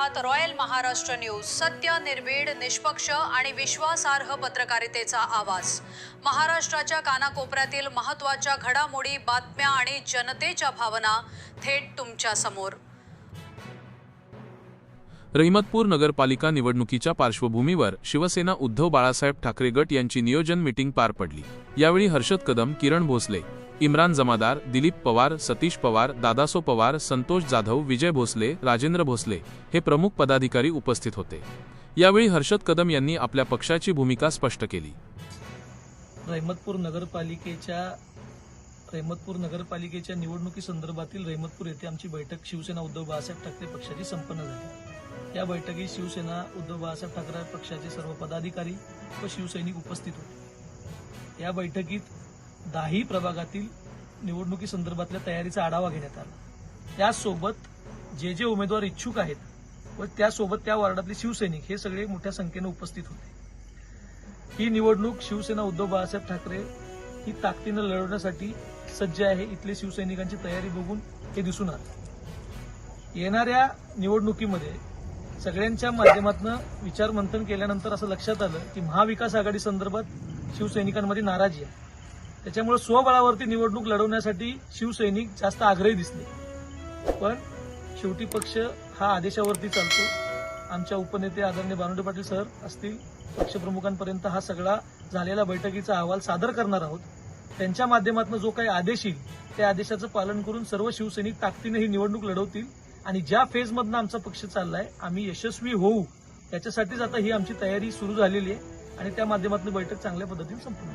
आहात royal Maharashtra news. सत्य निर्भीड निष्पक्ष आणि विश्वासार्ह पत्रकारितेचा आवाज. महाराष्ट्राच्या कानाकोपऱ्यातील महत्त्वाच्या घडामोडी बातम्या आणि जनतेच्या भावना थेट तुमच्यासमोर. रहिमतपूर नगरपालिका निवडणुकीच्या पार्श्वभूमीवर शिवसेना उद्धव बाळासाहेब ठाकरे गट यांची नियोजन मिटिंग पार पडली. यावेळी हर्षद कदम किरण भोसले इम्रान जमादार दिलीप पवार सतीश पवार दादासो पवार संतोष जाधव विजय भोसले राजेंद्र भोसले हे प्रमुख पदाधिकारी उपस्थित होते. यावेळी हर्षद कदम यांनी आपल्या पक्षाची भूमिका स्पष्ट केली. रहमतपूर नगरपालिकेच्या रहमतपूर नगरपालिकेच्या निवडणुकी संदर्भातील रहमतपूर येथे आमची बैठक शिवसेना उद्धव बाळासाहेब ठाकरे पक्षाची संपन्न झाली. या बैठकीत शिवसेना उद्धव बाळासाहेब ठाकरे पक्षाचे सर्व पदाधिकारी व शिवसैनिक उपस्थित होते. या बैठकीत दहाही प्रभागातील निवडणुकी संदर्भातल्या तयारीचा आढावा घेण्यात आला. त्यासोबत जे जे उमेदवार इच्छुक आहेत व त्यासोबत त्या वॉर्डातले शिवसैनिक हे सगळे मोठ्या संख्येने उपस्थित होते. ही निवडणूक शिवसेना उद्धव बाळासाहेब ठाकरे ही ताकदीनं लढवण्यासाठी सज्ज आहे इथले शिवसैनिकांची तयारी बघून हे दिसून आलं. येणाऱ्या निवडणुकीमध्ये सगळ्यांच्या माध्यमातून विचारमंथन केल्यानंतर असं लक्षात आलं की महाविकास आघाडी संदर्भात शिवसैनिकांमध्ये नाराजी आहे. त्याच्यामुळे स्वबळावरती निवडणूक लढवण्यासाठी शिवसैनिक जास्त आग्रही दिसले. पण शेवटी पक्ष हा आदेशावरती चालतो. आमच्या उपनेते आदरणीय बानोडे पाटील सर असतील पक्षप्रमुखांपर्यंत हा सगळा झालेला बैठकीचा अहवाल सादर करणार आहोत. त्यांच्या माध्यमातून जो काही आदेश येईल त्या आदेशाचं पालन करून सर्व शिवसैनिक ताकदीने ही निवडणूक लढवतील. आणि ज्या फेजमधनं आमचा पक्ष चाललाय आम्ही यशस्वी होऊ याच्यासाठीच आता ही आमची तयारी सुरू झालेली आहे आणि त्या माध्यमातून बैठक चांगल्या पद्धतीने संपूर्ण